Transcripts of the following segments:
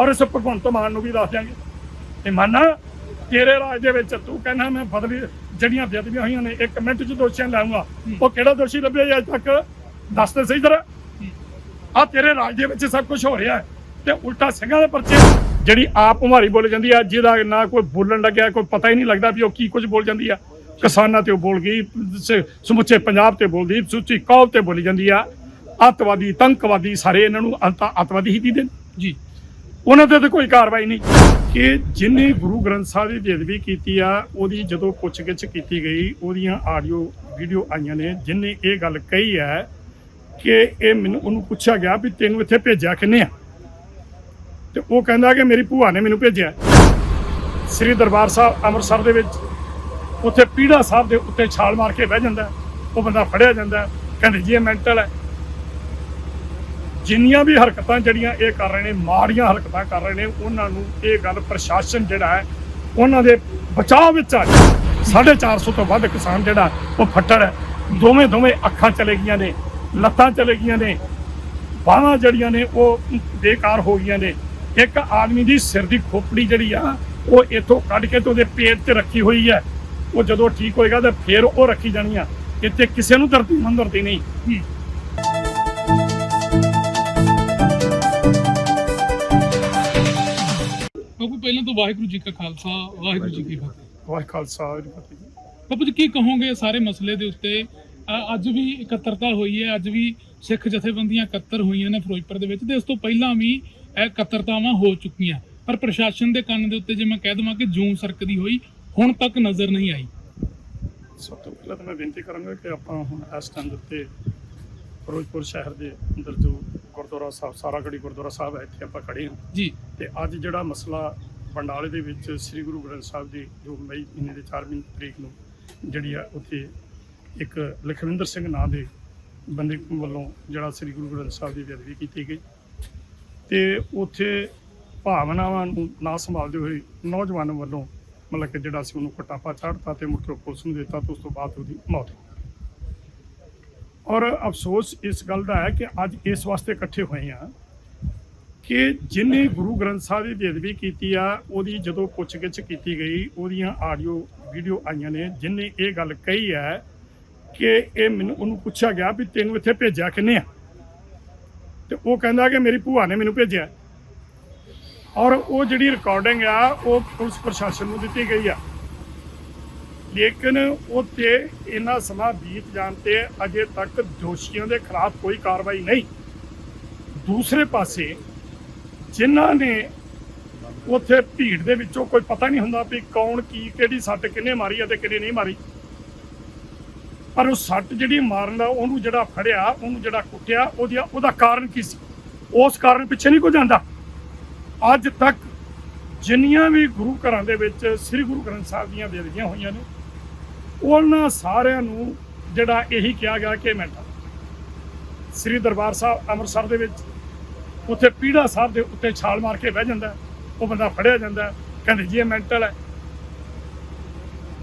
ਔਰ ਇਸ ਭਗਵੰਤ ਮਾਨ ਨੂੰ ਵੀ ਦੱਸ ਦਿਆਂਗੇ। ਤੇ ਮੰਨ ਤੇਰੇ ਰਾਜ ਦੇ ਵਿੱਚ ਤੂੰ ਕਹਿੰਦਾ ਮੈਂ ਬਦਲੀ ਜਿਹੜੀਆਂ ਬੇਅਦਬੀਆਂ ਹੋਈਆਂ ਨੇ ਇੱਕ ਮਿੰਟ ਚ ਦੋਸ਼ੀਆਂ ਲਾਉਂਗਾ ਉਹ ਕਿਹੜਾ ਦੋਸ਼ੀ ਲੱਭਿਆ ਜੀ ਅੱਜ ਤੱਕ? ਦੱਸ ਤੇ ਸਹੀ ਤਰ੍ਹਾਂ ਆ ਤੇਰੇ ਰਾਜ ਦੇ ਵਿੱਚ ਸਭ ਕੁਝ ਹੋ ਰਿਹਾ ਹੈ। ਤੇ ਉਲਟਾ ਸਿੰਘਾਂ ਦੇ ਪਰਚੇ ਜਿਹੜੀ ਆਪ ਉਮਾਰੀ ਬੋਲ ਜਾਂਦੀ ਆ ਜਿਹਦਾ ਨਾ ਕੋਈ ਬੋਲਣ ਲੱਗਿਆ ਕੋਈ ਪਤਾ ਹੀ ਨਹੀਂ ਲੱਗਦਾ ਵੀ ਉਹ ਕੀ ਕੁਝ ਬੋਲ ਜਾਂਦੀ ਆ। ਕਿਸਾਨਾਂ ਤੇ ਉਹ ਬੋਲ ਗਈ ਸਮੁੱਚੇ ਪੰਜਾਬ ਤੇ ਬੋਲਦੀ ਸੁੱਚੀ ਕੌਮ ਤੇ ਬੋਲੀ ਜਾਂਦੀ ਆ। ਅੱਤਵਾਦੀ ਤੰਕਵਾਦੀ ਸਾਰੇ ਇਹਨਾਂ ਨੂੰ ਅੰਤ ਅੱਤਵਾਦੀ ਹੀ ਦੀਦੇ ਨੇ। ਜੀ। ਉਹਨਾਂ ਤੇ ਤਾਂ ਕੋਈ ਕਾਰਵਾਈ ਨਹੀਂ। ਕਿ ਜਿਨੇ ਗੁਰੂ ਗ੍ਰੰਥ ਸਾਹਿਬ ਦੀ ਬੇਅਦਬੀ ਕੀਤੀ ਆ, ਉਹਦੀ ਜਦੋਂ ਪੁੱਛਗਿੱਛ ਕੀਤੀ ਗਈ, ਉਹਦੀਆਂ ਆਡੀਓ, ਵੀਡੀਓ ਆਈਆਂ ਨੇ, ਜਿਨੇ ਇਹ ਗੱਲ ਕਹੀ ਹੈ ਕਿ ਇਹ ਮੈਨੂੰ, ਉਹਨੂੰ ਪੁੱਛਿਆ ਗਿਆ ਵੀ ਤੈਨੂੰ ਇੱਥੇ ਭੇਜਿਆ ਕਿੰਨੇ ਆ? ਤੇ ਉਹ ਕਹਿੰਦਾ ਕਿ ਮੇਰੀ ਭੂਆ ਨੇ ਮੈਨੂੰ ਭੇਜਿਆ। ਸ੍ਰੀ ਦਰਬਾਰ ਸਾਹਿਬ ਅੰਮ੍ਰਿਤਸਰ ਦੇ ਵਿੱਚ, ਉੱਥੇ ਪੀੜਾ ਸਾਹਿਬ ਦੇ ਉੱਤੇ ਛਾਲ ਮਾਰ ਕੇ ਬਹਿ ਜਾਂਦਾ ਉਹ ਬੰਦਾ ਫੜਿਆ ਜਾਂਦਾ ਕਹਿੰਦੇ ਜੀ ਇਹ ਮੈਂਟਲ ਹੈ। ਜਿੰਨੀਆਂ ਵੀ ਹਰਕਤਾਂ ਜਿਹੜੀਆਂ ਇਹ ਕਰ ਰਹੇ ਨੇ, ਮਾੜੀਆਂ ਹਰਕਤਾਂ ਕਰ ਰਹੇ ਨੇ, ਉਹਨਾਂ ਨੂੰ ਇਹ ਗੱਲ ਪ੍ਰਸ਼ਾਸਨ ਜਿਹੜਾ ਹੈ, ਉਹਨਾਂ ਦੇ ਬਚਾਅ ਵਿੱਚ ਆ ਗਿਆ 450 ਤੋਂ ਵੱਧ ਕਿਸਾਨ ਜਿਹੜਾ, ਉਹ ਫੱਟੜ ਹੈ। ਦੋਵੇਂ ਦੋਵੇਂ ਅੱਖਾਂ ਚਲੇ ਗਈਆਂ ਨੇ, ਲੱਤਾਂ ਚਲੇ ਗਈਆਂ ਨੇ, ਬਾਹਾਂ ਜਿਹੜੀਆਂ ਨੇ, ਉਹ ਬੇਕਾਰ ਹੋ ਗਈਆਂ ਨੇ। ਇੱਕ ਆਦਮੀ ਦੀ ਸਿਰ ਦੀ ਖੋਪੜੀ ਜਿਹੜੀ ਆ, ਉਹ ਇੱਥੋਂ ਕੱਢ ਕੇ ਤੇ ਉਹਦੇ ਪੇਟ ਤੇ ਰੱਖੀ ਹੋਈ ਹੈ। ਉਹ ਜਦੋਂ ਠੀਕ ਹੋਏਗਾ ਤਾਂ ਫੇਰ ਉਹ ਰੱਖੀ ਜਾਣੀ ਆ। ਇੱਥੇ ਕਿਸੇ ਨੂੰ ਧਰਤੀ ਮੰਦਰ ਦੀ ਨਹੀਂ। ਪਹਿਲਾਂ ਤੋਂ ਵਾਹਿਗੁਰੂ ਜੀ ਕਾ ਖਾਲਸਾ ਵਾਹਿਗੁਰੂ ਜੀ ਕੀ ਫਤਿਹ। ਵਾਹਿ ਖਾਲਸਾ ਵਾਹਿਗੁਰੂ ਜੀ ਕੀ ਫਤਿਹ। ਬਾਪੂ ਜੀ ਕੀ ਕਹੋਗੇ ਸਾਰੇ ਮਸਲੇ ਦੇ ਉੱਤੇ? ਅ, ਅੱਜ ਵੀ ਇਕੱਤਰਤਾ ਹੋਈ ਹੈ ਅੱਜ ਵੀ ਸਿੱਖ ਜਥੇਬੰਦੀਆਂ ਇਕੱਤਰ ਹੋਈਆਂ ਨੇ ਫਿਰੋਜ਼ਪੁਰ ਦੇ ਵਿੱਚ ਤੇ ਇਸ ਤੋਂ ਪਹਿਲਾਂ ਵੀ ਇਹ ਇਕੱਤਰਤਾਵਾਂ ਹੋ ਚੁੱਕੀਆਂ। ਪਰ ਪ੍ਰਸ਼ਾਸਨ ਦੇ ਕੰਨ ਦੇ ਉੱਤੇ ਜੇ ਮੈਂ ਕਹਿ ਦਵਾਂ ਕਿ ਜੂਮ ਸਰਕਦੀ ਹੋਈ ਹੁਣ ਤੱਕ ਨਜ਼ਰ ਨਹੀਂ ਆਈ। ਸਭ ਤੋਂ ਪਹਿਲਾਂ ਤਾਂ ਮੈਂ ਬੇਨਤੀ ਕਰਾਂਗਾ ਕਿ ਆਪਾਂ ਹੁਣ ਇਸ ਟਾਈਮ ਦੇ ਉੱਤੇ ਫਿਰੋਜ਼ਪੁਰ ਸ਼ਹਿਰ ਦੇ ਅੰਦਰ ਜੋ ਗੁਰਦੁਆਰਾ ਸਾਹਿਬ ਸਾਰਾਗੜੀ ਗੁਰਦੁਆਰਾ ਸਾਹਿਬ ਹੈ ਇੱਥੇ ਆਪਾਂ ਖੜੇ ਹਾਂ। ਜੀ। ਤੇ ਅੱਜ ਜਿਹੜਾ ਮਸਲਾ ਬੰਡਾਲੇ ਦੇ ਵਿੱਚ ਸ੍ਰੀ ਗੁਰੂ ਗ੍ਰੰਥ ਸਾਹਿਬ ਜੀ ਜੋ ਮਈ ਮਹੀਨੇ ਦੇ 4 ਤਰੀਕ ਨੂੰ ਜਿਹੜੀ ਆ ਉੱਥੇ ਇੱਕ ਲਖਵਿੰਦਰ ਸਿੰਘ ਨਾਂ ਦੇ ਬੰਦੇ ਵੱਲੋਂ ਜਿਹੜਾ ਸ੍ਰੀ ਗੁਰੂ ਗ੍ਰੰਥ ਸਾਹਿਬ ਦੀ ਬੇਅਦਬੀ ਕੀਤੀ ਗਈ ਤੇ ਉੱਥੇ ਭਾਵਨਾਵਾਂ ਨੂੰ ਨਾ ਸੰਭਾਲਦੇ ਹੋਏ ਨੌਜਵਾਨ ਵੱਲੋਂ ਮਤਲਬ ਕਿ ਜਿਹੜਾ ਸੀ ਉਹਨੂੰ ਕਟਾਪਾ ਚੜ੍ਹਤਾ ਤੇ ਮੁੜ ਕੇ ਪੁਲਿਸ ਨੂੰ ਦਿੱਤਾ ਤੇ ਉਸ ਤੋਂ ਬਾਅਦ ਉਹਦੀ ਮੌਤ ਹੋ ਗਈ। ਔਰ ਅਫਸੋਸ ਇਸ ਗੱਲ ਦਾ ਹੈ ਕਿ ਅੱਜ ਇਸ ਵਾਸਤੇ ਇਕੱਠੇ ਹੋਏ ਆ ਕਿ ਜਿਨੇ ਗੁਰੂ ਗ੍ਰੰਥ ਸਾਹਿਬ ਦੀ ਬੇਅਦਬੀ ਕੀਤੀ ਆ, ਉਹਦੀ ਜਦੋਂ ਪੁੱਛਗਿੱਛ ਕੀਤੀ ਗਈ, ਉਹਦੀਆਂ ਆਡੀਓ, ਵੀਡੀਓ ਆਈਆਂ ਨੇ, ਜਿਨੇ ਇਹ ਗੱਲ ਕਹੀ ਹੈ ਕਿ ਇਹ ਮੈਨੂੰ, ਉਹਨੂੰ ਪੁੱਛਿਆ ਗਿਆ ਵੀ ਤੈਨੂੰ ਇੱਥੇ ਭੇਜਿਆ ਕਿੰਨੇ ਆ? ਤੇ ਉਹ ਕਹਿੰਦਾ ਕਿ ਮੇਰੀ ਭੂਆ ਨੇ ਮੈਨੂੰ ਭੇਜਿਆ। ਔਰ ਉਹ ਜਿਹੜੀ ਰਿਕਾਰਡਿੰਗ ਆ, ਉਹ ਪੁਲਿਸ ਪ੍ਰਸ਼ਾਸਨ ਨੂੰ ਦਿੱਤੀ ਗਈ ਆ। ਲੇਕਿਨ ਉਹ ਤੇ ਇੰਨਾ ਸਮਾਂ ਬੀਤ ਜਾਣ ਤੇ ਅਜੇ ਤੱਕ ਦੋਸ਼ੀਆਂ ਦੇ ਖਿਲਾਫ ਕੋਈ ਕਾਰਵਾਈ ਨਹੀਂ। ਦੂਸਰੇ ਪਾਸੇ ਜਿਨ੍ਹਾਂ ਨੇ ਉੱਥੇ ਭੀੜ ਦੇ ਵਿੱਚੋਂ ਕੋਈ ਪਤਾ ਨਹੀਂ ਹੁੰਦਾ ਵੀ ਕੌਣ ਕੀ, ਕਿਹੜੀ ਸੱਟ ਕਿੰਨੇ ਮਾਰੀ ਆ ਤੇ ਕਿਹਨੇ ਨਹੀਂ ਮਾਰੀ। ਪਰ ਉਹ ਸੱਟ ਜਿਹੜੀ ਮਾਰਨ ਦਾ, ਉਹਨੂੰ ਜਿਹੜਾ ਫੜਿਆ, ਉਹਨੂੰ ਜਿਹੜਾ ਕੁੱਟਿਆ ਉਹਦੀ ਉਹਦਾ ਕਾਰਨ ਕੀ ਸੀ? ਉਸ ਕਾਰਨ ਪਿੱਛੇ ਨਹੀਂ ਕੋਈ ਜਾਂਦਾ। ਅੱਜ ਤੱਕ ਜਿੰਨੀਆਂ ਵੀ ਗੁਰੂ ਘਰਾਂ ਦੇ ਵਿੱਚ ਸ੍ਰੀ ਗੁਰੂ ਗ੍ਰੰਥ ਸਾਹਿਬ ਦੀਆਂ ਬੇਦਬੀਆਂ ਹੋਈਆਂ ਨੇ, ਉਹਨਾਂ ਸਾਰਿਆਂ ਨੂੰ ਜਿਹੜਾ ਇਹੀ ਕਿਹਾ ਗਿਆ ਕਿ ਮੈਂਟਲ ਸ੍ਰੀ ਦਰਬਾਰ ਸਾਹਿਬ ਅੰਮ੍ਰਿਤਸਰ ਦੇ ਵਿੱਚ ਉੱਥੇ ਪੀੜਾ ਸਾਹਿਬ ਦੇ ਉੱਤੇ ਛਾਲ ਮਾਰ ਕੇ ਬਹਿ ਜਾਂਦਾ ਉਹ ਬੰਦਾ ਫੜਿਆ ਜਾਂਦਾ ਕਹਿੰਦੇ ਜੀ ਇਹ ਮੈਂਟਲ ਹੈ।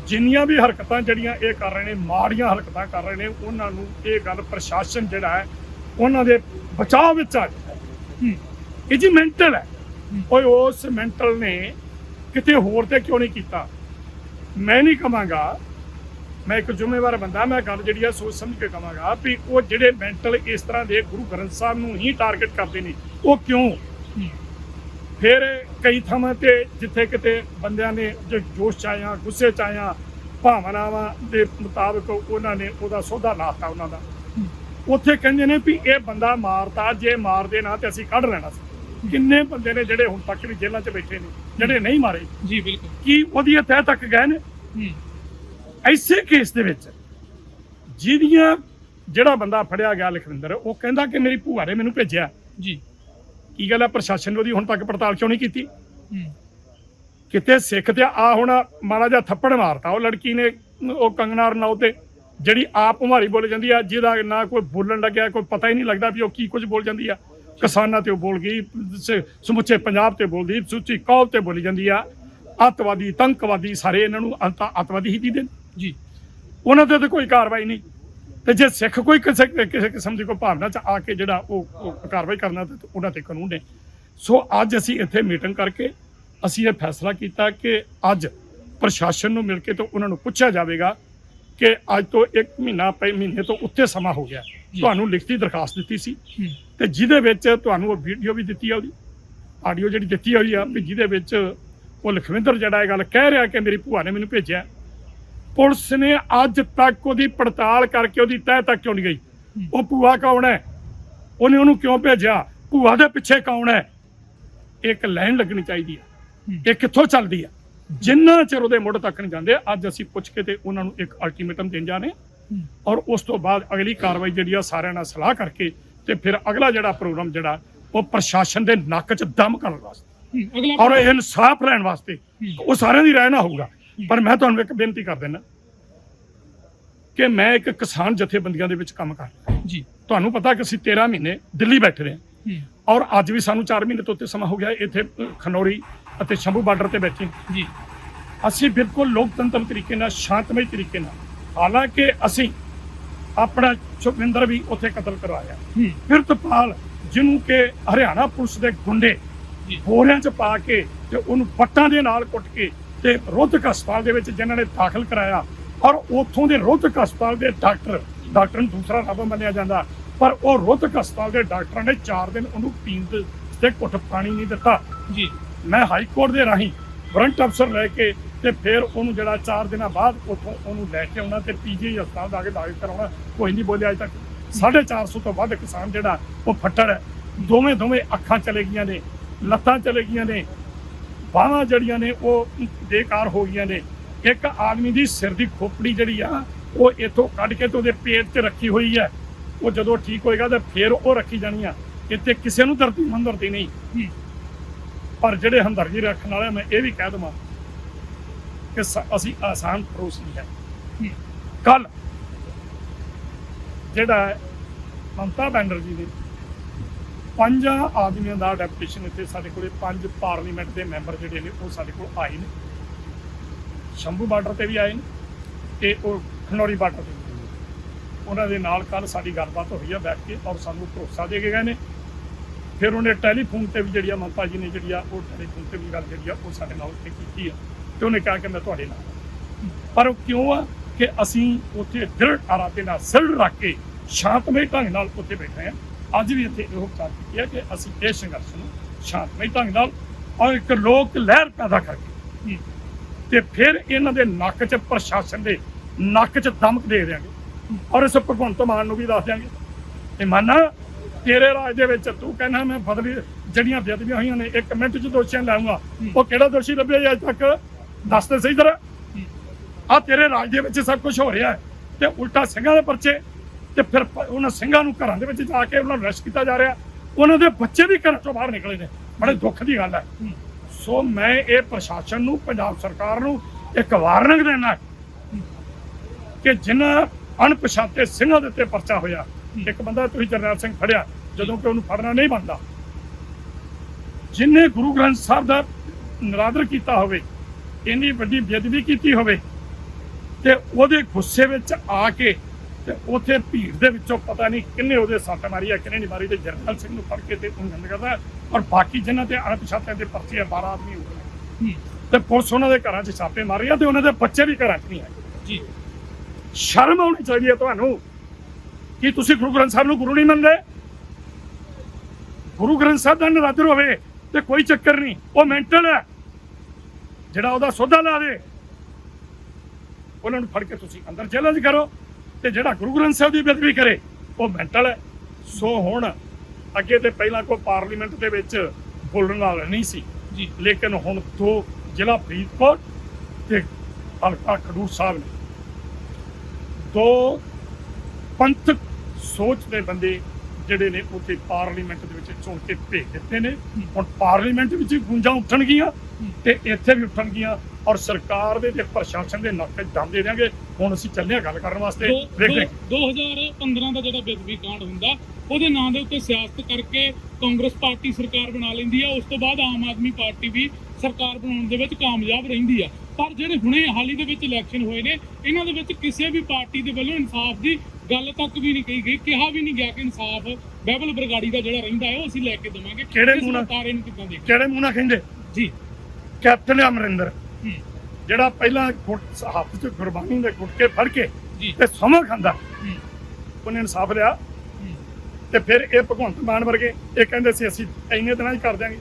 ਜਿੰਨੀਆਂ ਵੀ ਹਰਕਤਾਂ ਜਿਹੜੀਆਂ ਇਹ ਕਰ ਰਹੇ ਨੇ, ਮਾੜੀਆਂ ਹਰਕਤਾਂ ਕਰ ਰਹੇ ਨੇ, ਉਹਨਾਂ ਨੂੰ ਇਹ ਗੱਲ ਪ੍ਰਸ਼ਾਸਨ ਜਿਹੜਾ ਹੈ, ਉਹਨਾਂ ਦੇ ਬਚਾਅ ਵਿੱਚ ਆ ਇਹ ਜੀ ਮੈਂਟਲ ਹੈ। ਓਏ ਉਸ ਮੈਂਟਲ ਨੇ ਕਿਤੇ ਹੋਰ ਤੇ ਕਿਉਂ ਨਹੀਂ ਕੀਤਾ? ਮੈਂ ਨਹੀਂ ਕਹਾਂਗਾ, ਮੈਂ ਇੱਕ ਜ਼ਿੰਮੇਵਾਰ ਬੰਦਾ, ਮੈਂ ਗੱਲ ਜਿਹੜੀ ਆ ਸੋਚ ਸਮਝ ਕੇ ਕਹਾਂਗਾ ਵੀ ਉਹ ਜਿਹੜੇ ਮੈਂਟਲ ਇਸ ਤਰ੍ਹਾਂ ਦੇ ਗੁਰੂ ਗ੍ਰੰਥ ਸਾਹਿਬ ਨੂੰ ਹੀ ਟਾਰਗੇਟ ਕਰਦੇ ਨੇ ਉਹ ਕਿਉਂ? ਫਿਰ ਕਈ ਥਾਵਾਂ ਤੇ ਜਿੱਥੇ ਕਿਤੇ ਬੰਦਿਆਂ ਨੇ ਜੋ ਜੋਸ਼ ਚ ਆਇਆ ਗੁੱਸੇ ਚ ਆਇਆ ਭਾਵਨਾਵਾਂ ਦੇ ਮੁਤਾਬਕ ਉਹਨਾਂ ਨੇ ਉਹਦਾ ਸੌਦਾ ਲਾਤਾ ਉਹਨਾਂ ਦਾ। ਉੱਥੇ ਕਹਿੰਦੇ ਨੇ ਵੀ ਇਹ ਬੰਦਾ ਮਾਰਤਾ ਜੇ ਮਾਰਦੇ ਨਾ ਤੇ ਅਸੀਂ ਕੱਢ ਲੈਣਾ ਸੀ। ਕਿੰਨੇ ਬੰਦੇ ਨੇ ਜਿਹੜੇ ਹੁਣ ਤੱਕ ਵੀ ਜੇਲ੍ਹਾਂ 'ਚ ਬੈਠੇ ਨੇ ਜਿਹੜੇ ਨਹੀਂ ਮਾਰੇ। ਜੀ ਬਿਲਕੁਲ। ਕੀ ਉਹਦੀ ਤਹਿ ਤੱਕ ਗਏ ਨੇ? ਐਸੇ ਕੇਸ ਦੇ ਵਿੱਚ ਜਿਹਦੀਆਂ ਜਿਹੜਾ ਬੰਦਾ ਫੜਿਆ ਗਿਆ ਲਖਵਿੰਦਰ ਉਹ ਕਹਿੰਦਾ ਕਿ ਮੇਰੀ ਭੂਆ ਨੇ ਮੈਨੂੰ ਭੇਜਿਆ। ਜੀ। ਕੀ ਗੱਲ ਹੈ ਪ੍ਰਸ਼ਾਸਨ ਨੇ ਉਹਦੀ ਹੁਣ ਤੱਕ ਪੜਤਾਲ ਕਿਉਂ ਨਹੀਂ ਕੀਤੀ? ਕਿਤੇ ਸਿੱਖ ਤੇ ਆ ਹੁਣ ਮਾੜਾ ਜਿਹਾ ਥੱਪੜ ਮਾਰਤਾ। ਉਹ ਲੜਕੀ ਨੇ ਉਹ ਕੰਗਨਾ ਰਣਾਉ ਤੇ ਜਿਹੜੀ ਆਪ ਉਮਾਰੀ ਬੋਲ ਜਾਂਦੀ ਆ ਜਿਹਦਾ ਨਾ ਕੋਈ ਬੋਲਣ ਲੱਗਿਆ ਕੋਈ ਪਤਾ ਹੀ ਨਹੀਂ ਲੱਗਦਾ ਵੀ ਉਹ ਕੀ ਕੁਝ ਬੋਲ ਜਾਂਦੀ ਆ। ਕਿਸਾਨਾਂ ਤੇ ਉਹ ਬੋਲ ਗਈ ਸਮੁੱਚੇ ਪੰਜਾਬ ਤੇ ਬੋਲਦੀ ਸੁੱਚੀ ਕੌਮ ਤੇ ਬੋਲੀ ਜਾਂਦੀ ਆ। ਅੱਤਵਾਦੀ ਤੰਕਵਾਦੀ ਸਾਰੇ ਇਹਨਾਂ ਨੂੰ ਅੰਤ ਅੱਤਵਾਦੀ ਹੀ ਦੀਦੇ ਨੇ। ਜੀ। ਉਹਨਾਂ ਤੇ ਤਾਂ ਕੋਈ ਕਾਰਵਾਈ ਨਹੀਂ। ਤੇ ਜੇ ਸਿੱਖ ਕੋਈ ਕਿਸੇ ਕਿਸੇ ਕਿਸਮ ਦੀ ਕੋਈ ਭਾਵਨਾ ਚ ਆ ਕੇ ਜਿਹੜਾ ਉਹ ਕਾਰਵਾਈ ਕਰਨਾ ਤੇ ਉਹਨਾਂ ਤੇ ਕਾਨੂੰਨ ਨੇ। ਸੋ ਅੱਜ ਅਸੀਂ ਇੱਥੇ ਮੀਟਿੰਗ ਕਰਕੇ ਅਸੀਂ ਇਹ ਫੈਸਲਾ ਕੀਤਾ ਕਿ ਅੱਜ ਪ੍ਰਸ਼ਾਸਨ ਨੂੰ ਮਿਲ ਕੇ ਤੋਂ ਉਹਨਾਂ ਨੂੰ ਪੁੱਛਿਆ ਜਾਵੇਗਾ ਕਿ ਅੱਜ ਤੋਂ 1 ਮਹੀਨਾ ਪੈ ਮਹੀਨੇ ਤੋਂ ਉੱਤੇ ਸਮਾਂ ਹੋ ਗਿਆ। ਤੁਹਾਨੂੰ ਲਿਖਤੀ ਦਰਖਾਸਤ ਦਿੱਤੀ ਸੀ। ਤੇ ਜਿਹਦੇ ਵਿੱਚ ਤੁਹਾਨੂੰ ਉਹ ਵੀਡੀਓ ਵੀ ਦਿੱਤੀ ਆ ਉਹਦੀ। ਆਡੀਓ ਜਿਹੜੀ ਦਿੱਤੀ ਹੋਈ ਆ ਵੀ ਜਿਹਦੇ ਵਿੱਚ ਉਹ ਲਖਵਿੰਦਰ ਜਿਹੜਾ ਇਹ ਗੱਲ ਕਹਿ ਰਿਹਾ ਕਿ ਮੇਰੀ ਭੂਆ ਨੇ ਮੈਨੂੰ ਭੇਜਿਆ। ਪੁਲਿਸ ਨੇ ਅੱਜ ਤੱਕ ਉਹਦੀ ਪੜਤਾਲ ਕਰਕੇ ਉਹਦੀ ਤਹਿ ਤੱਕ ਕਿਉਂ ਨਹੀਂ ਗਈ? ਉਹ ਭੂਆ ਕੌਣ ਹੈ? ਉਹਨੇ ਉਹਨੂੰ ਕਿਉਂ ਭੇਜਿਆ? ਭੂਆ ਦੇ ਪਿੱਛੇ ਕੌਣ ਹੈ? ਇੱਕ ਲਾਈਨ ਲੱਗਣੀ ਚਾਹੀਦੀ ਹੈ। ਹੂੰ। ਇਹ ਕਿੱਥੋਂ ਚੱਲਦੀ ਆ ਜਿੰਨਾ ਚਿਰ ਉਹਦੇ ਮੁੱਢ ਤੱਕ ਨਹੀਂ ਜਾਂਦੇ ਅੱਜ ਅਸੀਂ ਪੁੱਛ ਕੇ ਤੇ ਉਹਨਾਂ ਨੂੰ ਇੱਕ ਅਲਟੀਮੇਟਮ ਦੇਣ ਜਾ ਰਹੇ ਹਾਂ। ਹੂੰ। ਔਰ ਉਸ ਤੋਂ ਬਾਅਦ ਅਗਲੀ ਕਾਰਵਾਈ ਜਿਹੜੀ ਆ ਸਾਰਿਆਂ ਨਾਲ ਸਲਾਹ ਕਰਕੇ ਤੇ ਫਿਰ ਅਗਲਾ ਜਿਹੜਾ ਪ੍ਰੋਗਰਾਮ ਜਿਹੜਾ ਉਹ ਪ੍ਰਸ਼ਾਸਨ ਦੇ ਨੱਕ 'ਚ ਦਮ ਕਰਨ ਵਾਸਤੇ। ਹੂੰ, ਔਰ ਇਨਸਾਫ ਲੈਣ ਵਾਸਤੇ। ਹੂੰ, ਉਹ ਸਾਰਿਆਂ ਦੀ ਰਾਏ ਨਾ ਹੋਊਗਾ। ਪਰ ਮੈਂ ਤੁਹਾਨੂੰ ਇੱਕ ਬੇਨਤੀ ਕਰ ਦਿੰਦਾ ਕਿ ਮੈਂ ਇੱਕ ਕਿਸਾਨ ਜਥੇਬੰਦੀਆਂ ਦੇ ਵਿੱਚ ਕੰਮ ਕਰ ਰਿਹਾ। ਜੀ। ਤੁਹਾਨੂੰ ਪਤਾ ਕਿ ਅਸੀਂ 13 ਮਹੀਨੇ ਦਿੱਲੀ ਬੈਠੇ ਰਹੇ ਹਾਂ। ਹੂੰ, ਔਰ ਅੱਜ ਵੀ ਸਾਨੂੰ 4 ਮਹੀਨੇ ਤੋਂ ਉੱਤੇ ਸਮਾਂ ਹੋ ਗਿਆ ਇੱਥੇ ਖਨੌਰੀ ਅਤੇ ਸ਼ੰਭੂ ਬਾਰਡਰ ਤੇ ਬੈਠੇ। ਜੀ। ਅਸੀਂ ਬਿਲਕੁਲ ਲੋਕਤੰਤਰ ਤਰੀਕੇ ਨਾਲ ਸ਼ਾਂਤਮਈ ਤਰੀਕੇ ਨਾਲ ਹਾਲਾਂਕਿ ਅਸੀਂ ਆਪਣਾ ਸੁਖਵਿੰਦਰ ਵੀ ਉੱਥੇ ਕਤਲ ਕਰਵਾਇਆ। ਹੂੰ, ਫਿਰਤਪਾਲ ਜਿਹਨੂੰ ਕਿ ਹਰਿਆਣਾ ਪੁਲਿਸ ਦੇ ਗੁੰਡੇ ਜੀ। ਬੋਰਿਆਂ 'ਚ ਪਾ ਕੇ ਤੇ ਉਹਨੂੰ ਪੱਟਾਂ ਦੇ ਨਾਲ ਕੁੱਟ ਕੇ ਤੇ ਰੋਧਕ ਹਸਪਤਾਲ ਦੇ ਵਿੱਚ ਜਿਨ੍ਹਾਂ ਨੇ ਦਾਖਲ ਕਰਾਇਆ ਔਰ ਉੱਥੋਂ ਦੇ ਰੋਧਕ ਹਸਪਤਾਲ ਦੇ ਡਾਕਟਰ ਡਾਕਟਰ ਨੂੰ ਦੂਸਰਾ ਰੱਬ ਮੰਨਿਆ ਜਾਂਦਾ ਪਰ ਉਹ ਰੋਧਕ ਹਸਪਤਾਲ ਦੇ ਡਾਕਟਰਾਂ ਨੇ 4 ਦਿਨ ਉਹਨੂੰ ਪੀਣ ਦੇ ਤੇ ਘੁੱਟ ਪਾਣੀ ਨਹੀਂ ਦਿੱਤਾ। ਜੀ। ਮੈਂ ਹਾਈ ਕੋਰਟ ਦੇ ਰਾਹੀਂ ਵਾਰੰਟ ਅਫਸਰ ਲੈ ਕੇ ਤੇ ਫਿਰ ਉਹਨੂੰ ਜਿਹੜਾ 4 ਦਿਨਾਂ ਬਾਅਦ ਉੱਥੋਂ ਉਹਨੂੰ ਲੈ ਕੇ ਆਉਣਾ ਤੇ ਪੀਜੀ ਹਸਪਤਾਲ ਦਾ ਕੇ ਦਾਖਲ ਕਰਾਉਣਾ ਕੋਈ ਨਹੀਂ ਬੋਲਿਆ ਅਜੇ ਤੱਕ। 450 ਤੋਂ ਵੱਧ ਕਿਸਾਨ ਜਿਹੜਾ ਉਹ ਫੱਟੜ ਹੈ। ਦੋਵੇਂ ਦੋਵੇਂ ਅੱਖਾਂ ਚਲੇ ਗਈਆਂ ਨੇ ਲੱਤਾਂ ਚਲੇ ਗਈਆਂ ਨੇ ਬਾਹਾਂ ਜੜੀਆਂ ਨੇ ਉਹ ਬੇਕਾਰ ਹੋ ਗਈਆਂ ਨੇ। ਇੱਕ ਆਦਮੀ ਦੀ ਸਿਰ ਦੀ ਖੋਪੜੀ ਜਿਹੜੀ ਆ ਉਹ ਇੱਥੋਂ ਕੱਢ ਕੇ ਤੇ ਉਹਦੇ ਪੇਟ 'ਚ ਰੱਖੀ ਹੋਈ ਹੈ ਉਹ ਜਦੋਂ ਠੀਕ ਹੋਏਗਾ ਤਾਂ ਫਿਰ ਉਹ ਰੱਖੀ ਜਾਣੀ ਆ। ਇੱਥੇ ਕਿਸੇ ਨੂੰ ਧਰਤੀ ਮੰਦਰਦੀ ਨਹੀਂ। ਪਰ ਜਿਹੜੇ ਹਮਦਰਦੀ ਰੱਖਣ ਵਾਲੇ ਮੈਂ ਇਹ ਵੀ ਕਹਿ ਦਵਾਂ ਕਿ ਸ- ਅਸੀਂ ਆਸਾਨ ਪਰੋਸ ਨਹੀਂ ਹੈ ਹੂੰ, ਕੱਲ ਜਿਹੜਾ ਮਮਤਾ ਬੈਨਰਜੀ ਨੇ ਪੰਜਾਂ ਆਦਮੀਆਂ ਦਾ ਡੈਪੂਟੇਸ਼ਨ ਇੱਥੇ ਸਾਡੇ ਕੋਲੇ, ਪੰਜ ਪਾਰਲੀਮੈਂਟ ਦੇ ਮੈਂਬਰ ਜਿਹੜੇ ਨੇ ਉਹ ਸਾਡੇ ਕੋਲ ਆਏ ਨੇ। ਸ਼ੰਭੂ ਬਾਰਡਰ ਤੇ ਵੀ ਆਏ ਨੇ ਤੇ ਉਹ ਖਨੌਰੀ ਬਾਰਡਰ ਤੇ ਵੀ ਉਹਨਾਂ ਦੇ ਨਾਲ ਕੱਲ ਸਾਡੀ ਗੱਲਬਾਤ ਹੋਈ ਆ ਬੈਠ ਕੇ ਔਰ ਸਾਨੂੰ ਭਰੋਸਾ ਦੇ ਕੇ ਗਏ ਨੇ। ਫਿਰ ਉਹਨੇ ਟੈਲੀਫੋਨ ਤੇ ਵੀ ਜਿਹੜੀ ਆ ਮਮਤਾ ਜੀ ਨੇ ਜਿਹੜੀ ਆ ਉਹ ਟੈਲੀਫੋਨ ਤੇ ਵੀ ਗੱਲ ਜਿਹੜੀ ਆ, ਉਹ ਸਾਡੇ ਨਾਲ ਉੱਥੇ ਕੀਤੀ ਆ। ਤੇ ਉਹਨੇ ਕਿਹਾ ਕਿ ਮੈਂ ਤੁਹਾਡੇ ਨਾਲ ਪਰ ਉਹ ਕਿਉਂ ਆ ਕਿ ਅਸੀਂ ਉੱਥੇ ਦਿਲ ਆਰਾ ਦੇ ਨਾਲ ਸਿਰ ਰੱਖ ਕੇ ਸ਼ਾਂਤਮਈ ਢੰਗ ਨਾਲ ਉੱਥੇ ਬੈਠੇ ਆ। ਅੱਜ ਵੀ ਇੱਥੇ ਇਹੋ ਕਰ ਕੀਤੀ ਹੈ ਕਿ ਅਸੀਂ ਇਹ ਸੰਘਰਸ਼ ਨੂੰ ਸ਼ਾਂਤਮਈ ਢੰਗ ਨਾਲ ਔਰ ਇੱਕ ਲੋਕ ਲਹਿਰ ਪੈਦਾ ਕਰਕੇ ਹੂੰ, ਤੇ ਫਿਰ ਇਹਨਾਂ ਦੇ ਨੱਕ 'ਚ ਪ੍ਰਸ਼ਾਸਨ ਦੇ ਨੱਕ 'ਚ ਦਮਕ ਦੇ ਦਿਆਂਗੇ ਔਰ ਇਸ ਭਗਵੰਤ ਮਾਨ ਨੂੰ ਵੀ ਦੱਸ ਦਿਆਂਗੇ। ਤੇ ਮਾਨਾ ਤੇਰੇ ਰਾਜ ਦੇ ਵਿੱਚ ਤੂੰ ਕਹਿੰਦਾ ਮੈਂ ਬਦਲੀ ਜਿਹੜੀਆਂ ਬੇਅਦਬੀਆਂ ਹੋਈਆਂ ਨੇ ਇੱਕ ਮਿੰਟ 'ਚ ਦੋਸ਼ੀਆਂ ਲਾਉਂਗਾ ਉਹ ਕਿਹੜਾ ਦੋਸ਼ੀ ਲੱਭਿਆ ਜੀ ਅੱਜ ਤੱਕ? ਦੱਸ ਤੇ ਸਹੀ ਤਰ੍ਹਾਂ। ਹੂੰ, ਆ ਤੇਰੇ ਰਾਜ ਦੇ ਵਿੱਚ ਸਭ ਕੁਝ ਹੋ ਰਿਹਾ ਹੈ। ਤੇ ਉਲਟਾ ਸਿੰਘਾਂ ਦੇ ਪਰਚੇ ਤੇ ਫਿਰ ਉਹਨਾਂ ਸਿੰਘਾਂ ਨੂੰ ਘਰਾਂ ਦੇ ਵਿੱਚ ਜਾ ਕੇ ਉਹਨਾਂ ਨੂੰ ਅਰੈਸਟ ਕੀਤਾ ਜਾ ਰਿਹਾ। ਉਹਨਾਂ ਦੇ ਬੱਚੇ ਵੀ ਘਰ ਤੋਂ ਬਾਹਰ ਨਿਕਲੇ ਨੇ। ਬੜੇ ਦੁੱਖ ਦੀ ਗੱਲ ਹੈ। ਸੋ ਮੈਂ ਇਹ ਪ੍ਰਸ਼ਾਸਨ ਨੂੰ ਪੰਜਾਬ ਸਰਕਾਰ ਨੂੰ ਇੱਕ ਵਾਰਨਿੰਗ ਦੇਣਾ ਕਿ ਜਿਨ੍ਹਾਂ ਅਣਪਛਾਤੇ ਸਿੰਘਾਂ ਦੇ ਉੱਤੇ ਪਰਚਾ ਹੋਇਆ ਇੱਕ ਬੰਦਾ ਤੁਸੀਂ ਜਰਨੈਲ ਸਿੰਘ ਫੜਿਆ ਜਦੋਂ ਕਿ ਉਹਨੂੰ ਫੜਨਾ ਨਹੀਂ ਬਣਦਾ। ਜਿਨੇ ਗੁਰੂ ਗ੍ਰੰਥ ਸਾਹਿਬ ਦਾ ਨਿਰਾਦਰ ਕੀਤਾ ਹੋਵੇ ਇੰਨੀ ਵੱਡੀ ਬੇਅਦਬੀ ਕੀਤੀ ਹੋਵੇ ਤੇ ਉਹਦੇ ਗੁੱਸੇ ਵਿੱਚ ਆ ਕੇ ਤੇ ਉਥੇ ਭੀੜ ਦੇ ਵਿੱਚੋਂ ਪਤਾ ਨਹੀਂ ਕਿੰਨੇ ਉਹਦੇ ਸੱਟ ਮਾਰੀ ਆ ਕਿੰਨੇ ਨਹੀਂ ਮਾਰੀ ਤੇ ਜਰਨੈਲ ਸਿੰਘ ਨੂੰ ਫੜ ਕੇ ਤੇ ਉਹਨੂੰ ਗੰਦ ਕਰਦਾ ਔਰ ਬਾਕੀ ਜਿਨ੍ਹਾਂ ਤੇ ਅਣਪਛਾਤਿਆਂ ਦੇ ਪਰਚੇ ਆ 12 ਆਦਮੀ ਹੋ ਗਏ। ਤੇ ਪੁਲਿਸ ਉਹਨਾਂ ਦੇ ਘਰਾਂ 'ਚ ਛਾਪੇ ਮਾਰ ਰਹੀ ਆ ਤੇ ਉਹਨਾਂ ਦੇ ਬੱਚੇ ਵੀ ਘਰਾਂ 'ਚ ਨਹੀਂ ਆਏ। ਜੀ। ਸ਼ਰਮ ਆਉਣੀ ਚਾਹੀਦੀ ਹੈ ਤੁਹਾਨੂੰ ਕਿ ਤੁਸੀਂ ਗੁਰੂ ਗ੍ਰੰਥ ਸਾਹਿਬ ਨੂੰ ਗੁਰੂ ਨਹੀਂ ਮੰਨਦੇ। ਗੁਰੂ ਗ੍ਰੰਥ ਸਾਹਿਬ ਦਾ ਨਿਰਾਦਰ ਹੋਵੇ ਤੇ ਕੋਈ ਚੱਕਰ ਨਹੀਂ ਉਹ ਮੈਂਟਲ ਹੈ। ਜਿਹੜਾ ਉਹਦਾ ਸੋਧਾ ਲਾ ਦੇ ਉਹਨਾਂ ਨੂੰ ਫੜ ਕੇ ਤੁਸੀਂ ਅੰਦਰ ਜੇਲ੍ਹਾਂ 'ਚ ਕਰੋ। ਤੇ ਜਿਹੜਾ ਗੁਰੂ ਗ੍ਰੰਥ ਸਾਹਿਬ ਦੀ ਬੇਅਦਬੀ ਕਰੇ ਉਹ ਮੈਂਟਲ ਹੈ। ਸੋ ਹੁਣ ਅੱਗੇ ਤੇ ਪਹਿਲਾਂ ਕੋਈ ਪਾਰਲੀਮੈਂਟ ਦੇ ਵਿੱਚ ਬੋਲਣ ਵਾਲਾ ਨਹੀਂ ਸੀ। ਜੀ। ਲੇਕਿਨ ਹੁਣ ਦੋ ਜ਼ਿਲ੍ਹਾ ਫਰੀਦਕੋਟ ਤੇ ਹਲਕਾ ਖਡੂਰ ਸਾਹਿਬ ਨੇ। ਦੋ ਪੰਥਕ ਸੋਚ ਦੇ ਬੰਦੇ ਜਿਹੜੇ ਨੇ ਉੱਥੇ ਪਾਰਲੀਮੈਂਟ ਦੇ ਵਿੱਚ ਚੁਣ ਕੇ ਭੇਜ ਦਿੱਤੇ ਨੇ। ਹੁਣ ਪਾਰਲੀਮੈਂਟ ਵਿੱਚ ਗੂੰਜਾਂ ਉੱਠਣਗੀਆਂ ਤੇ ਇੱਥੇ ਵੀ ਉੱਠਣਗੀਆਂ। ਔਰ ਸਰਕਾਰ ਦੇ ਤੇ ਪ੍ਰਸ਼ਾਸਨ ਦੇ ਨੱਕ 'ਚ ਦਮ ਦੇ ਦਿਆਂਗੇ। ਹੁਣ ਅਸੀਂ ਚੱਲੇ ਹਾਂ ਗੱਲ ਕਰਨ ਵਾਸਤੇ। ਦੋ- ਵੇਖਦੇ ਦੋ- 2015 ਦਾ ਜਿਹੜਾ ਬੇਦਬੀ ਕਾਂਡ ਹੁੰਦਾ ਉਹਦੇ ਨਾਂ ਦੇ ਉੱਤੇ ਸਿਆਸਤ ਕਰਕੇ ਕਾਂਗਰਸ ਪਾਰਟੀ ਸਰਕਾਰ ਬਣਾ ਲੈਂਦੀ ਆ ਉਸ ਤੋਂ ਬਾਅਦ ਆਮ ਆਦਮੀ ਪਾਰਟੀ ਵੀ ਸਰਕਾਰ ਬਣਾਉਣ ਦੇ ਵਿੱਚ ਕਾਮਯਾਬ ਰਹਿੰਦੀ ਆ। ਪਰ ਜਿਹੜੇ ਹੁਣੇ ਹਾਲੀ ਦੇ ਵਿੱਚ ਇਲੈਕਸ਼ਨ ਹੋਏ ਨੇ ਇਹਨਾਂ ਦੇ ਵਿੱਚ ਕਿਸੇ ਵੀ ਪਾਰਟੀ ਦੇ ਵੱਲੋਂ ਇਨਸਾਫ ਦੀ ਗੱਲ ਤੱਕ ਵੀ ਨਹੀਂ ਕਹੀ ਗਈ ਕਿਹਾ ਵੀ ਨਹੀਂ ਗਿਆ ਕਿ ਇਨਸਾਫ ਬਹਿਬਲ ਬਰਗਾੜੀ ਦਾ ਜਿਹੜਾ ਰਹਿੰਦਾ ਹੈ ਉਹ ਅਸੀਂ ਲੈ ਕੇ ਦੇਵਾਂਗੇ। ਕਿਹੜੇ ਮੂੰਹ ਨਾਲ? ਵਰਤਾਰੇ ਨੂੰ ਕਿੱਦਾਂ ਦੇਖ ਕਿਹੜੇ ਮੂੰਹ ਨਾਲ ਕਹਿੰਦੇ? ਜੀ। ਕੈਪਟਨ ਅਮਰਿੰਦਰ। ਜਿਹੜਾ ਪਹਿਲਾਂ ਹੱਥ 'ਚ ਗੁਰਬਾਣੀ ਦੇ ਗੁਟਕੇ ਫੜ ਕੇ ਤੇ ਸਮਾਂ ਖਾਂਦਾ। ਉਹਨੇ ਇਨਸਾਫ ਲਿਆ। ਤੇ ਫਿਰ ਇਹ ਭਗਵੰਤ ਮਾਨ ਵਰਗੇ ਇਹ ਕਹਿੰਦੇ ਸੀ ਅਸੀਂ ਇੰਨੇ ਦਿਨਾਂ 'ਚ ਕਰ ਦਿਆਂਗੇ।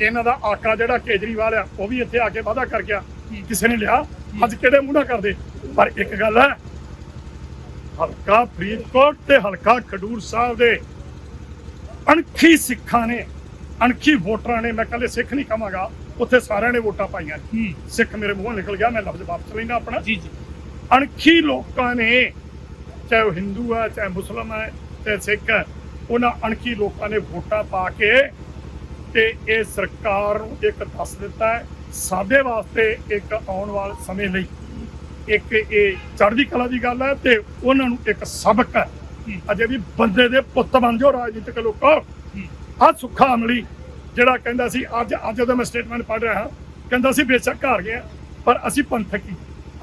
ਇਹਨਾਂ ਦਾ ਆਕਾ ਜਿਹੜਾ ਕੇਜਰੀਵਾਲ ਆ ਉਹ ਵੀ ਇੱਥੇ ਆ ਕੇ ਵਾਅਦਾ ਕਰ ਗਿਆ। ਕਿਸੇ ਨੇ ਲਿਆ ਅੱਜ ਕਿਹੜੇ ਮੂੰਹ ਨਾਲ ਕਰਦੇ? ਪਰ ਇੱਕ ਗੱਲ ਹੈ ਹਲਕਾ ਫਰੀਦਕੋਟ ਤੇ ਹਲਕਾ ਖਡੂਰ ਸਾਹਿਬ ਦੇ ਅਣਖੀ ਸਿੱਖਾਂ ਨੇ ਅਣਖੀ ਵੋਟਰਾਂ ਨੇ ਮੈਂ ਕੱਲੇ ਸਿੱਖ ਨਹੀਂ ਕਹਾਂਗਾ ਉੱਥੇ ਸਾਰਿਆਂ ਨੇ ਵੋਟਾਂ ਪਾਈਆਂ। ਸਿੱਖ ਮੇਰੇ ਮੂੰਹੋਂ ਨਿਕਲ ਗਿਆ ਮੈਂ ਲਫ਼ਜ਼ ਵਾਪਸ ਲੈਣਾ ਆਪਣਾ? ਜੀ ਜੀ। ਅਣਖੀ ਲੋਕਾਂ ਨੇ ਚਾਹੇ ਉਹ ਹਿੰਦੂ ਹੈ ਚਾਹੇ ਮੁਸਲਮਾਨ ਹੈ ਚਾਹੇ ਸਿੱਖ ਹੈ ਉਹਨਾਂ ਅਣਖੀ ਲੋਕਾਂ ਨੇ ਵੋਟਾਂ ਪਾ ਕੇ ਤੇ ਇਹ ਸਰਕਾਰ ਨੂੰ ਇੱਕ ਦੱਸ ਦਿੱਤਾ ਹੈ ਸਾਡੇ ਵਾਸਤੇ ਇੱਕ ਆਉਣ ਵਾਲੇ ਸਮੇਂ ਲਈ। ਇੱਕ ਇਹ ਚੜ੍ਹਦੀ ਕਲਾ ਦੀ ਗੱਲ ਹੈ ਤੇ ਉਹਨਾਂ ਨੂੰ ਇੱਕ ਸਬਕ ਹੈ। ਅਜੇ ਵੀ ਬੰਦੇ ਦੇ ਪੁੱਤ ਬਣ ਜਾਓ ਰਾਜਨੀਤਿਕ ਲੋਕੋ। ਆ ਸੁੱਖਾ ਅਮਲੀ ਜਿਹੜਾ ਕਹਿੰਦਾ ਸੀ ਅੱਜ ਅੱਜ ਜਦੋਂ ਮੈਂ ਸਟੇਟਮੈਂਟ ਪੜ੍ਹ ਰਿਹਾ ਹਾਂ ਕਹਿੰਦਾ ਸੀ ਬੇਸ਼ੱਕ ਹਾਰ ਗਏ ਹਾਂ, ਪਰ ਅਸੀਂ ਪੰਥਕ ਹੀ।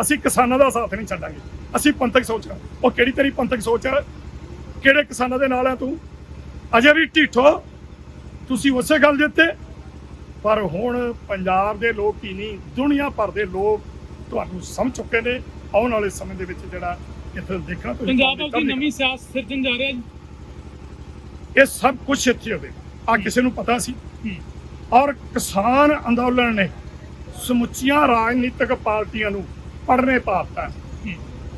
ਅਸੀਂ ਕਿਸਾਨਾਂ ਦਾ ਸਾਥ ਨਹੀਂ ਛੱਡਾਂਗੇ। ਅਸੀਂ ਪੰਥਕ ਸੋਚ ਹਾਂ। ਉਹ ਕਿਹੜੀ ਤੇਰੀ ਪੰਥਕ ਸੋਚ ਹੈ? ਕਿਹੜੇ ਕਿਸਾਨਾਂ ਦੇ ਨਾਲ ਆ ਤੂੰ? ਅਜੇ ਵੀ ਢੀਠੋ। ਤੁਸੀਂ ਉਸੇ ਗੱਲ ਦੇ ਉੱਤੇ। ਪਰ ਹੁਣ ਪੰਜਾਬ ਦੇ ਲੋਕ ਹੀ ਨਹੀਂ ਦੁਨੀਆ ਭਰ ਦੇ ਲੋਕ ਤੁਹਾਨੂੰ ਸਮਝ ਚੁੱਕੇ ਨੇ ਆਉਣ ਵਾਲੇ ਸਮੇਂ ਦੇ ਵਿੱਚ ਜਿਹੜਾ ਇੱਥੇ ਦੇਖਣਾ ਤੁਸੀਂ ਪੰਜਾਬ ਦੀ ਨਵੀਂ ਸਿਆਸਤ ਸਿਰਜਣ ਜਾ ਰਿਹਾ ਜੀ। ਇਹ ਸਭ ਕੁਝ ਇੱਥੇ ਹੋਵੇ। ਆ ਕਿਸੇ ਨੂੰ ਪਤਾ ਸੀ। ਹੂੰ, ਔਰ ਕਿਸਾਨ ਅੰਦੋਲਨ ਨੇ ਸਮੁੱਚੀਆਂ ਰਾਜਨੀਤਿਕ ਪਾਰਟੀਆਂ ਨੂੰ ਪੜਨੇ ਪਾਤਾ ਹੂੰ,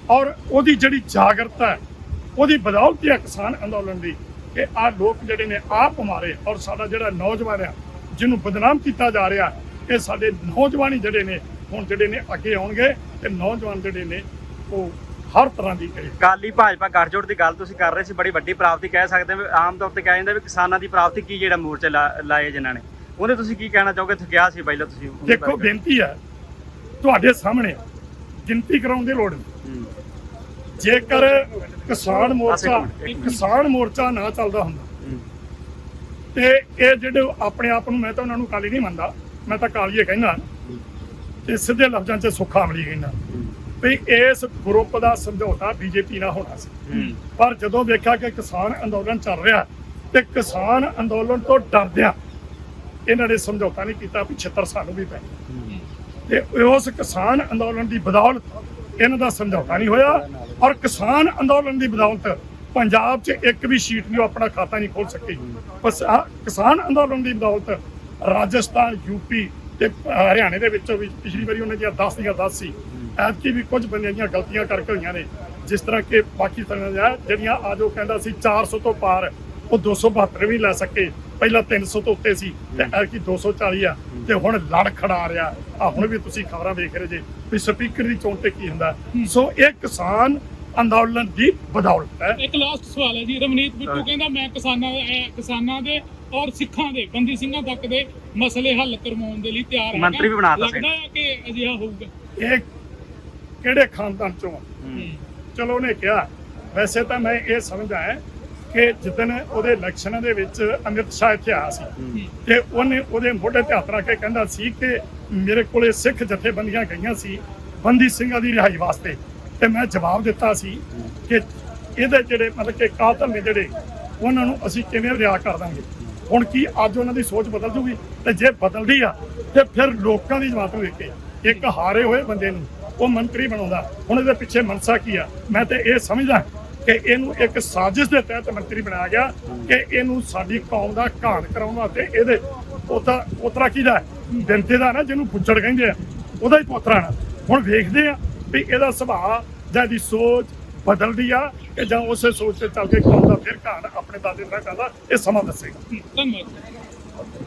ਔਰ ਉਹਦੀ ਜਿਹੜੀ ਜਾਗਰਤਾ ਹੈ ਉਹਦੀ ਬਦੌਲਤ ਹੀ ਹੈ ਕਿਸਾਨ ਅੰਦੋਲਨ ਦੀ ਕਿ ਆ ਲੋਕ ਜਿਹੜੇ ਨੇ ਆਪ ਮਾਰੇ ਔਰ ਸਾਡਾ ਜਿਹੜਾ ਨੌਜਵਾਨ ਆ ਜਿਹਨੂੰ ਬਦਨਾਮ ਕੀਤਾ ਜਾ ਰਿਹਾ ਇਹ ਸਾਡੇ ਨੌਜਵਾਨ ਹੀ ਜਿਹੜੇ ਨੇ ਹੁਣ ਜਿਹੜੇ ਨੇ ਅੱਗੇ ਆਉਣਗੇ ਤੇ ਨੌਜਵਾਨ ਜਿਹੜੇ ਨੇ ਉਹ ਹਰ ਤਰ੍ਹਾਂ ਦੀ ਇਹ ਕਾਲੀ ਭਾਜਪਾ ਗੱਠਜੋੜ ਦੀ ਗੱਲ ਤੁਸੀਂ ਕਰ ਰਹੇ ਸੀ ਬੜੀ ਵੱਡੀ ਪ੍ਰਾਪਤੀ ਕਹਿ ਸਕਦੇ ਹਾਂ। ਆਮ ਤੌਰ ਤੇ ਕਹਿ ਜਾਂਦੇ ਵੀ ਕਿਸਾਨਾਂ ਦੀ ਪ੍ਰਾਪਤੀ ਕੀ ਜਿਹੜਾ ਮੋਰਚੇ ਲਾਏ ਜਿਨ੍ਹਾਂ ਨੇ। ਉਹਦੇ ਤੁਸੀਂ ਕੀ ਕਹਿਣਾ ਚਾਹੋਗੇ? ਕਿਹਾ ਸੀ ਪਹਿਲਾਂ ਤੁਸੀਂ ਦੇਖੋ। ਬੇਨਤੀ ਹੈ ਤੁਹਾਡੇ ਸਾਹਮਣੇ। ਗਿਣਤੀ ਕਰਾਉਣ ਦੀ ਲੋੜ ਨਹੀਂ। ਜੇਕਰ ਕਿਸਾਨ ਮੋਰਚਾ। ਕਿਸਾਨ ਮੋਰਚਾ ਨਾ ਚੱਲਦਾ ਹੁੰਦਾ ਤੇ ਇਹ ਜਿਹੜੇ ਆਪਣੇ ਆਪ ਨੂੰ ਮੈਂ ਤਾਂ ਉਹਨਾਂ ਨੂੰ ਕਾਲੀ ਨਹੀਂ ਮੰਨਦਾ ਮੈਂ ਤਾਂ ਕਾਲੀਏ ਕਹਿੰਦਾ। ਤੇ ਸਿੱਧੇ ਲਫ਼ਜ਼ਾਂ 'ਚ ਸੁੱਖਾ ਅਮਲੀ ਕਹਿੰਦਾ ਵੀ ਇਸ ਗਰੁੱਪ ਦਾ ਸਮਝੌਤਾ ਬੀਜੇਪੀ ਨਾਲ ਹੋਣਾ ਸੀ। ਪਰ ਜਦੋਂ ਵੇਖਿਆ ਕਿ ਕਿਸਾਨ ਅੰਦੋਲਨ ਚੱਲ ਰਿਹਾ ਤੇ ਕਿਸਾਨ ਅੰਦੋਲਨ ਤੋਂ ਡਰਦਿਆਂ ਇਹਨਾਂ ਨੇ ਸਮਝੌਤਾ ਨਹੀਂ ਕੀਤਾ ਵੀ ਛੱਤਰ ਸਾਨੂੰ ਵੀ ਪੈ ਤੇ ਉਸ ਕਿਸਾਨ ਅੰਦੋਲਨ ਦੀ ਬਦੌਲਤ ਇਹਨਾਂ ਦਾ ਸਮਝੌਤਾ ਨਹੀਂ ਹੋਇਆ ਔਰ ਕਿਸਾਨ ਅੰਦੋਲਨ ਦੀ ਬਦੌਲਤ ਪੰਜਾਬ 'ਚ ਇੱਕ ਵੀ ਸੀਟ ਨਹੀਂ ਉਹ ਆਪਣਾ ਖਾਤਾ ਨਹੀਂ ਖੋਲ ਸਕੀ। ਕਿਸਾਨ ਅੰਦੋਲਨ ਦੀ ਬਦੌਲਤ ਰਾਜਸਥਾਨ ਯੂਪੀ ਤੇ ਹਰਿਆਣੇ ਦੇ ਵਿੱਚੋਂ ਵੀ ਪਿਛਲੀ ਵਾਰੀ ਉਹਨਾਂ ਦੀਆਂ 10 ਦੀਆਂ 10 ਸੀ। ਐਤਕੀ ਵੀ ਕੁਝ ਬੰਦਿਆਂ ਦੀਆਂ ਗਲਤੀਆਂ ਕਰਕੇ ਹੋਈਆਂ ਨੇ। ਜਿਸ ਤਰ੍ਹਾਂ ਕਿ ਪਾਕਿਸਤਾਨ ਦਾ ਜਿਹੜੀਆਂ ਆਜੋ ਕਹਿੰਦਾ ਸੀ 400 ਤੋਂ ਪਾਰ ਉਹ 272 ਵੀ ਲੈ ਸਕੇ। ਪਹਿਲਾਂ 300 ਤੋਂ ਉੱਤੇ ਸੀ ਤੇ ਐਤਕੀ 240 ਆ ਤੇ ਹੁਣ ਲੜ ਖੜਾ ਰਿਹਾ। ਆ ਹੁਣ ਵੀ ਤੁਸੀਂ ਖਬਰਾਂ ਵੇਖ ਰਹੇ ਜੇ ਵੀ ਸਪੀਕਰ ਦੀ ਚੋਣ ਤੇ ਕੀ ਹੁੰਦਾ। ਸੋ ਇਹ ਕਿਸਾਨ ਅੰਦੋਲਨ ਦੀ ਬਦੌਲਤ ਹੈ। ਇੱਕ ਲਾਸਟ ਸਵਾਲ ਹੈ ਜੀ ਰਮਨੀਤ ਬਿੱਟੂ ਕਹਿੰਦਾ ਮੈਂ ਕਿਸਾਨਾਂ ਕਿਸਾਨਾਂ ਦੇ ਔਰ ਸਿੱਖਾਂ ਦੇ ਬੰਦੀ ਸਿੰਘਾਂ ਤੱਕ ਦੇ ਮਸਲੇ ਹੱਲ ਕਰਵਾਉਣ ਦੇ ਲਈ ਤਿਆਰ ਹੈ ਮੰਤਰੀ ਵੀ ਬਣਾਤਾ ਸੀ। ਲੱਗਦਾ ਕਿ ਅਜਿਹਾ ਹੋਊਗਾ? ਇਹ ਕਿਹੜੇ ਖਾਨਦਾਨ ਚੋਂ ਆ? ਚਲੋ ਉਹਨੇ ਕਿਹਾ ਵੈਸੇ ਤਾਂ ਮੈਂ ਇਹ ਸਮਝਦਾ ਹੈ ਕਿ ਜਿੱਦਣ ਉਹਦੇ ਇਲੈਕਸ਼ਨਾਂ ਦੇ ਵਿੱਚ ਅਮਿਤ ਸ਼ਾਹ ਇੱਥੇ ਆਇਆ ਸੀ ਤੇ ਉਹਨੇ ਉਹਦੇ ਮੋਢੇ ਤੇ ਹੱਥ ਰੱਖ ਕੇ ਕਹਿੰਦਾ ਸੀ ਕਿ ਮੇਰੇ ਕੋਲੇ ਸਿੱਖ ਜਥੇਬੰਦੀਆਂ ਗਈਆਂ ਸੀ ਬੰਦੀ ਸਿੰਘਾਂ ਦੀ ਰਿਹਾਈ ਵਾਸਤੇ। ਤੇ ਮੈਂ ਜਵਾਬ ਦਿੱਤਾ ਸੀ ਕਿ ਇਹਦੇ ਜਿਹੜੇ ਮਤਲਬ ਕਿ ਕਾਤਲ ਨੇ ਜਿਹੜੇ ਉਹਨਾਂ ਨੂੰ ਅਸੀਂ ਕਿਵੇਂ ਰਿਹਾ ਕਰ ਦਾਂਗੇ? ਹੁਣ ਕੀ ਅੱਜ ਉਹਨਾਂ ਦੀ ਸੋਚ ਬਦਲ ਜੂਗੀ? ਤੇ ਜੇ ਬਦਲਦੀ ਆ ਤੇ ਫਿਰ ਲੋਕਾਂ ਦੀ ਜਮਾਤ ਵੇਖ। ਕੇ ਇੱਕ ਹਾਰੇ ਹੋਏ ਬੰਦੇ ਨੂੰ ਉਹ ਮੰਤਰੀ ਬਣਾਉਂਦਾ। ਹੁਣ ਇਹਦੇ ਪਿੱਛੇ ਮਨਸਾ ਕੀ ਆ? ਮੈਂ ਤੇ ਇਹ ਸਮਝਦਾ ਕਿ ਇਹਨੂੰ ਇੱਕ ਸਾਜ਼ਿਸ਼ ਦੇ ਤਹਿਤ ਮੰਤਰੀ ਬਣਾਇਆ ਗਿਆ ਕਿ ਇਹਨੂੰ ਸਾਡੀ ਕੌਮ ਦਾ ਘਾਣ ਕਰਾਉਣ ਵਾਸਤੇ ਇਹਦੇ ਪੋਤਾ ਪੋਤਰਾ ਕਿਹਦਾ ਹੈ? ਬਿੰਤੇ ਦਾ ਨਾ, ਜਿਹਨੂੰ ਪੁੱਛੜ ਕਹਿੰਦੇ ਆ। ਉਹਦਾ ਹੀ ਪੋਤਰਾ ਨਾ। ਹੁਣ ਵੇਖਦੇ ਆ ਵੀ ਇਹਦਾ ਸੁਭਾਅ ਜਾਂ ਇਹਦੀ ਸੋਚ ਬਦਲਦੀ ਆ ਕਿ ਜਾਂ ਉਸੇ ਸੋਚ ਤੇ ਚੱਲ ਕੇ ਕੌਮ ਦਾ ਫਿਰ ਘਾਣ ਆਪਣੇ ਦਾਦੇ ਦਾ ਕਰਦਾ ਇਹ ਸਮਾਂ ਦੱਸੇਗਾ। ਧੰਨਵਾਦ।